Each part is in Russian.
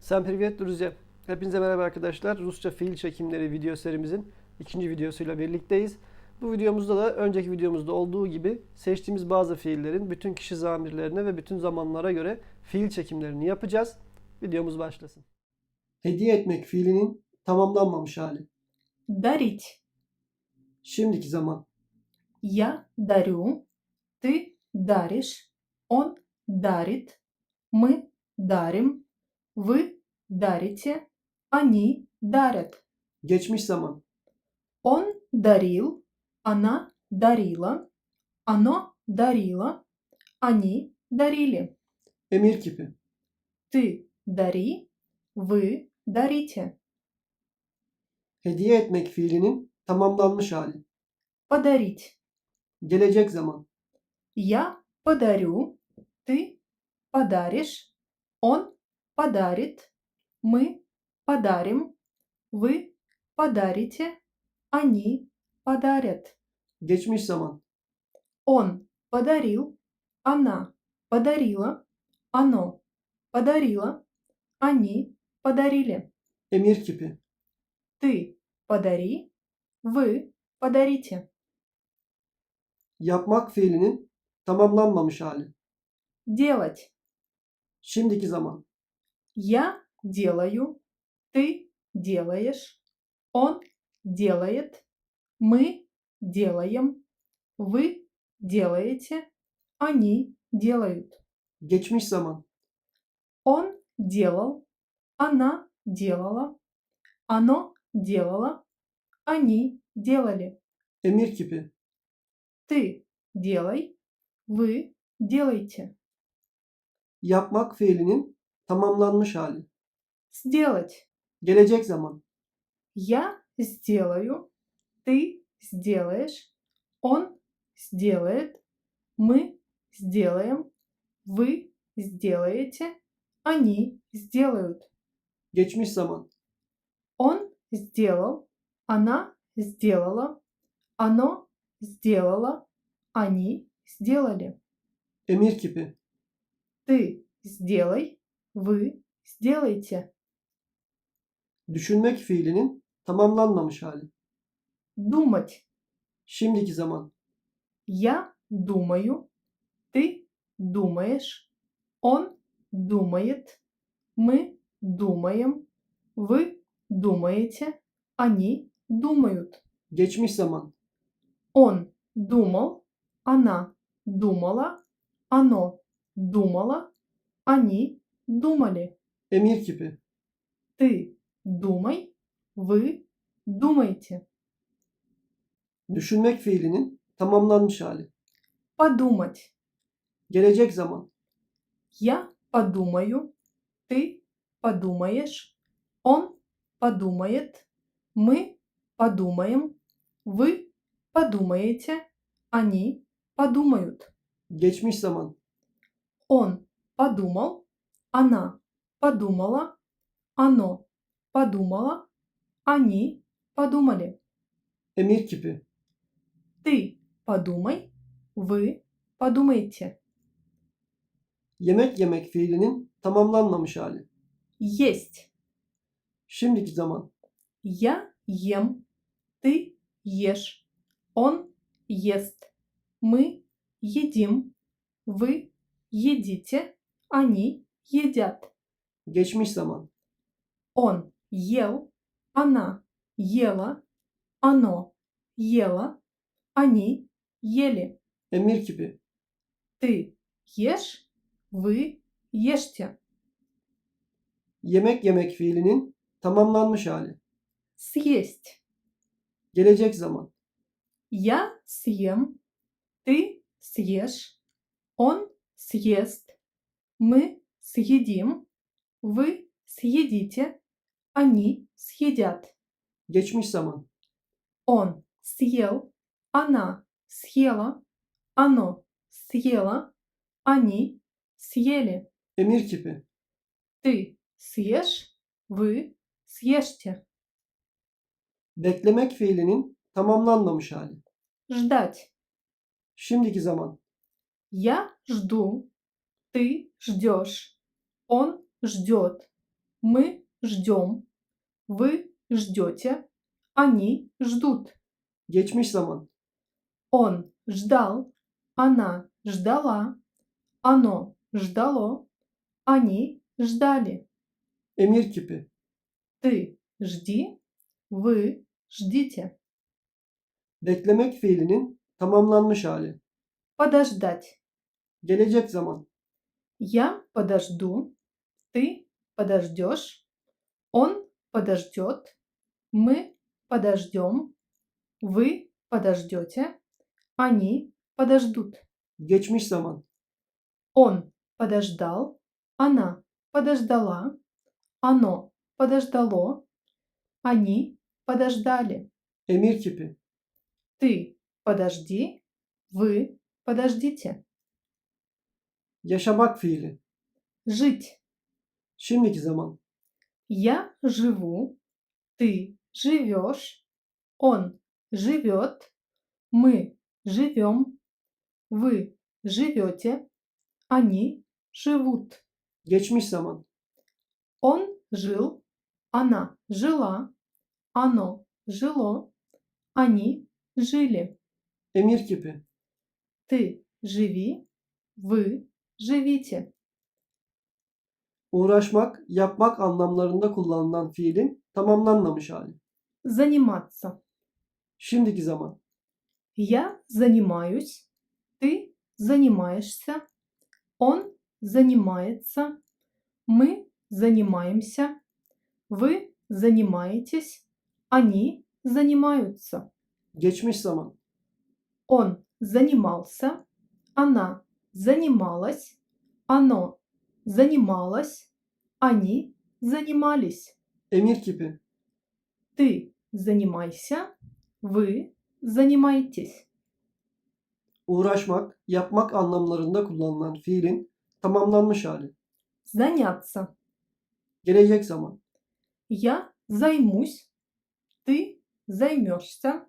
Всем привет, друзья. Hepinize merhaba arkadaşlar. Rusça fiil çekimleri video serimizin ikinci videosuyla birlikteyiz. Bu videomuzda da önceki videomuzda olduğu gibi seçtiğimiz bazı fiillerin bütün kişi zamirlerine ve bütün zamanlara göre fiil çekimlerini yapacağız. Videomuz başlasın. Hediye etmek fiilinin tamamlanmamış hali. Дарить. Şimdiki zaman. Я дарю, ты даришь, он дарит, мы дарим, Вы дарите, они дарят. Geçmiş zaman. Он дарил, она дарила, оно дарило, они дарили. Emir kipi. Ты дари, вы дарите. Hediye etmek fiilinin tamamlanmış hali. Подарить. Gelecek zaman. Я подарю, ты подаришь, он подарит, мы подарим, вы подарите, они подарят. Geçmiş zaman. Он подарил, она подарила, оно подарило, они подарили. Emir kipi. Ты подари, вы подарите. Yapmak fiilinin tamamlanmamış hali. Делать. Şimdiki zaman. Я делаю, ты делаешь, он делает, мы делаем, вы делаете, они делают. Geçmiş zaman. Он делал, она делала, оно делало, они делали. Emir kipi. Ты делай, вы делайте. Yapmak fiilinin tamamlanmış hali. Сделать. Gelecek zaman. Я сделаю, ты сделаешь, он сделает, мы сделаем, вы сделаете, они сделают. Geçmiş zaman. Он сделал, она сделала, оно сделало, они сделали. Emir kipi. Ты сделай, вы сделайте. Düşünmek fiilinin tamamlanmamış hali. Думать. Şimdiki zaman. Я думаю, ты думаешь, он думает, мы думаем, вы думаете, они думают. Geçmiş zaman. Он думал, она думала, оно думало, они думали. Emir kipi. Ты думай, вы думаете. Düşünmek fiilinin tamamlanmış hali. Подумать. Gelecek zaman. Я подумаю, ты подумаешь, он подумает, мы подумаем, вы подумаете, они подумают. Geçmiş zaman. Он подумал, она подумала, оно подумало, они подумали. Emir. Ты подумай, вы подумайте. Yemek yemek fiilinin tamamlanmamış hali. Есть. Şimdiki zaman. Я ем, ты ешь, он ест, мы едим, вы едите, они едят. Geçmiş zaman. Он ел, она ела, оно ело, они ели. Emir kipi. Ты ешь, вы ешьте. Yemek yemek fiilinin tamamlanmış hali. Съесть. Gelecek zaman. Я съем, ты съешь, он съест, мы съедим, вы съедите, они съедят. Geçmiş zaman. Он съел, она съела, оно съело, они съели. Emir kipi. Ты съешь, вы съешьте. Beklemek fiilinin tamamlanmamış hali. Ждать. Şimdiki zaman. Я жду, ты ждешь, он ждет, Мы ждем. Вы ждете. Они ждут. Geçmiş zaman. Он ждал. Она ждала. Оно ждало. Они ждали. Emir kipi. Ты жди. Вы ждите. Beklemek fiilinin tamamlanmış hali. Подождать. Gelecek zaman. Я подожду. Ты подождешь. Он подождет. Мы подождем. Вы подождете. Они подождут. Geçmiş zaman. Он подождал. Она подождала. Оно подождало. Они подождали. Kipi. Ты подожди. Вы подождите. Yaşamak fiili. Жить. Şimdiki zaman. Я живу, ты живешь, он живет, мы живем, вы живете, они живут. Geçmiş zaman. Он жил, она жила, оно жило, они жили. Emir kipi. Ты живи, вы живите. Uğraşmak, yapmak anlamlarında kullanılan fiilin tamamlanmamış hali. Заниматься. Şimdiki zaman. Я занимаюсь, ты занимаешься, он занимается, мы занимаемся, вы занимаетесь, они занимаются. Geçmiş zaman. Он занимался, она занималась, оно занималось, они занимались. Emir kipi. Ты занимайся, вы занимаетесь. Uğraşmak, yapmak anlamlarında kullanılan fiilin tamamlanmış hali. Заняться. Gelecek zaman. Я займусь, ты займешься,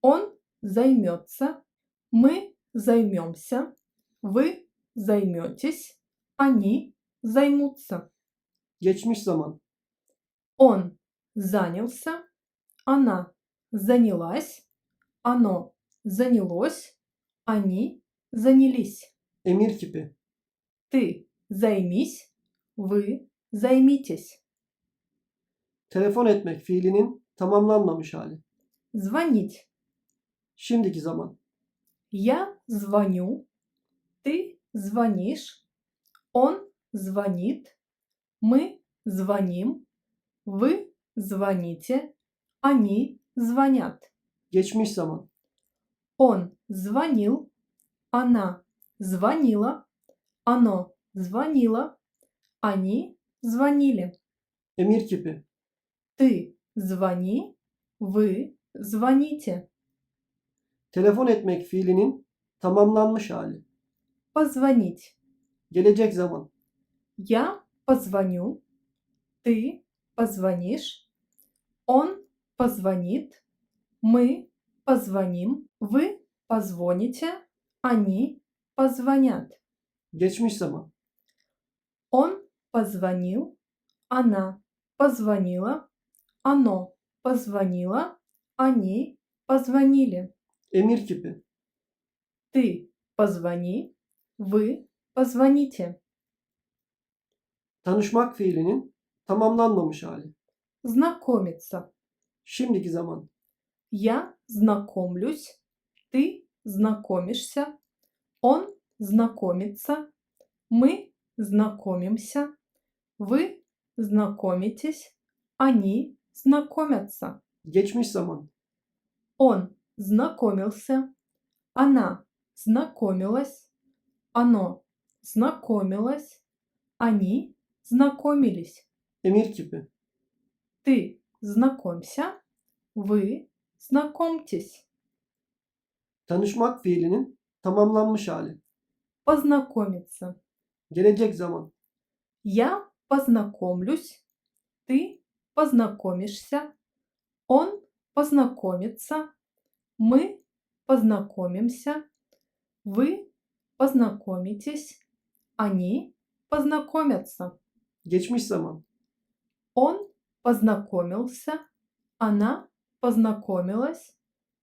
он займется, мы займемся, вы займетесь, они займутся. Geçmiş zaman. Он занялся, она занялась, оно занялось, они занялись. Emir kipi. Ты займись, вы займитесь. Telefon etmek fiilinin tamamlanmamış hali. Звонить. Şimdiki zaman. Я звоню, ты звонишь, он звонит, мы звоним, вы звоните, они звонят. Geçmiş zaman. Он звонил, она звонила, оно звонило, они звонили. Emir kipi. Ты звони, вы звоните. Telefon etmek fiilinin tamamlanmış hali. Позвонить. Gelecek zaman. Я позвоню, ты позвонишь, он позвонит, мы позвоним, вы позвоните, они позвонят. Geçmiş zaman. Он позвонил, она позвонила, оно позвонило, они позвонили. Kipi. Ты позвони, вы позвоните. Tanışmak fiilinin tamamlanmamış hali. Знакомиться. Şimdiki zaman. Я знакомлюсь, ты знакомишься, он знакомится, мы знакомимся, вы знакомитесь, они знакомятся. Geçmiş zaman. Он знакомился, она знакомилась, оно знакомилось, они знакомились. Emir kipi. Ты знакомься, вы знакомьтесь. Tanışmak fiilinin tamamlanmış hali. Познакомиться. Gelecek zaman. Я познакомлюсь, ты познакомишься, он познакомится, мы познакомимся, вы познакомитесь, они познакомятся. Geçmiş zaman. Он познакомился. Она познакомилась.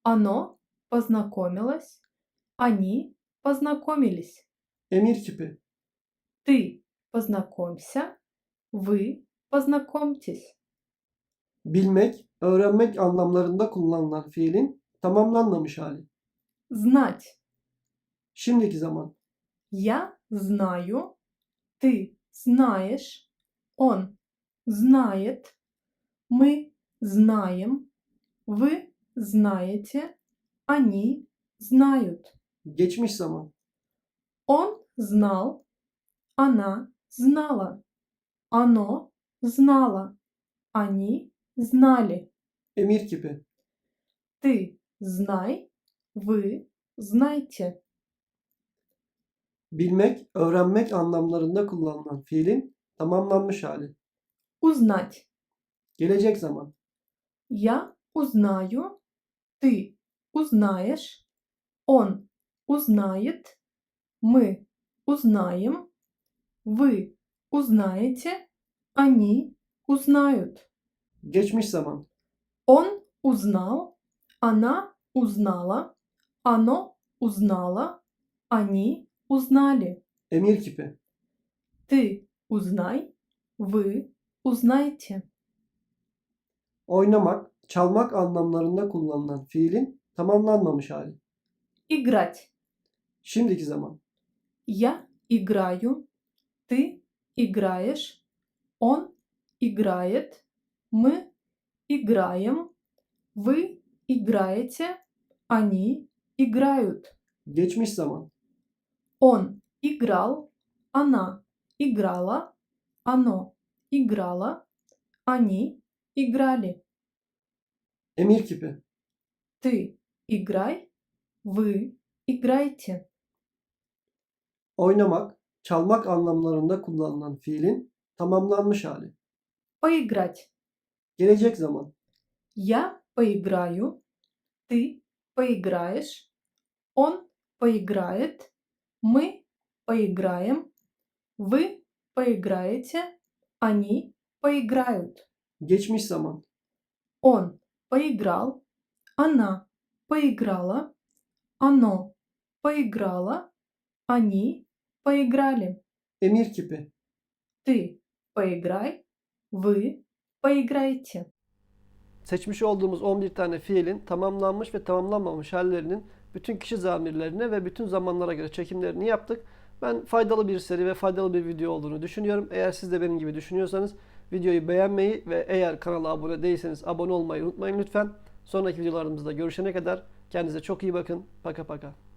Оно познакомилось. Они познакомились. Emir kipi. Ты познакомься. Вы познакомьтесь. Bilmek, öğrenmek anlamlarında kullanılan fiilin tamamlanmamış hali. Знать. Şimdiki zaman. Я знаю. Ты знаешь. Он знает. Мы знаем. Вы знаете. Они знают. Geçmiş zaman. Он знал. Она знала. Оно знало. Они знали. Kipi. Ты знай. Вы знайте. Bilmek, öğrenmek anlamlarında kullanılan fiilin tamamlanmış hali. Узнать. Gelecek zaman. Я узнаю. Ты узнаешь. Он узнает. Мы узнаем. Вы узнаете. Они узнают. Geçmiş zaman. Он узнал. Она узнала. Оно узнало. Они узнали. Emir kipi. Ты узнай. Вы узнаете. Oynamak, çalmak anlamlarında kullanılan fiilin tamamlanmamış hali. Играть. Şimdiki zaman. Я играю. Ты играешь. Он играет. Мы играем. Вы играете. Они играют. Geçmiş zaman. Он играл. Она играла. Оно играло. Они играли. Kipi. Ты играй. Вы играйте. Oynamak, çalmak anlamlarında kullanılan fiilin tamamlanmış hali. Поиграть. Gelecek zaman. Я поиграю. Ты поиграешь. Он поиграет. Мы поиграем. Вы поиграете. Они поиграют. Geçmiş zaman. Он поиграл. Она поиграла. Оно поиграло. Они поиграли. Emir kipi. Ты поиграй. Вы поиграете. Seçmiş olduğumuz 11 tane fiilin tamamlanmış ve tamamlanmamış hallerinin bütün kişi zamirlerine ve bütün zamanlara göre çekimlerini yaptık. Ben faydalı bir seri ve faydalı bir video olduğunu düşünüyorum. Eğer siz de benim gibi düşünüyorsanız videoyu beğenmeyi ve eğer kanala abone değilseniz abone olmayı unutmayın lütfen. Sonraki videolarımızda görüşene kadar kendinize çok iyi bakın. Paka paka.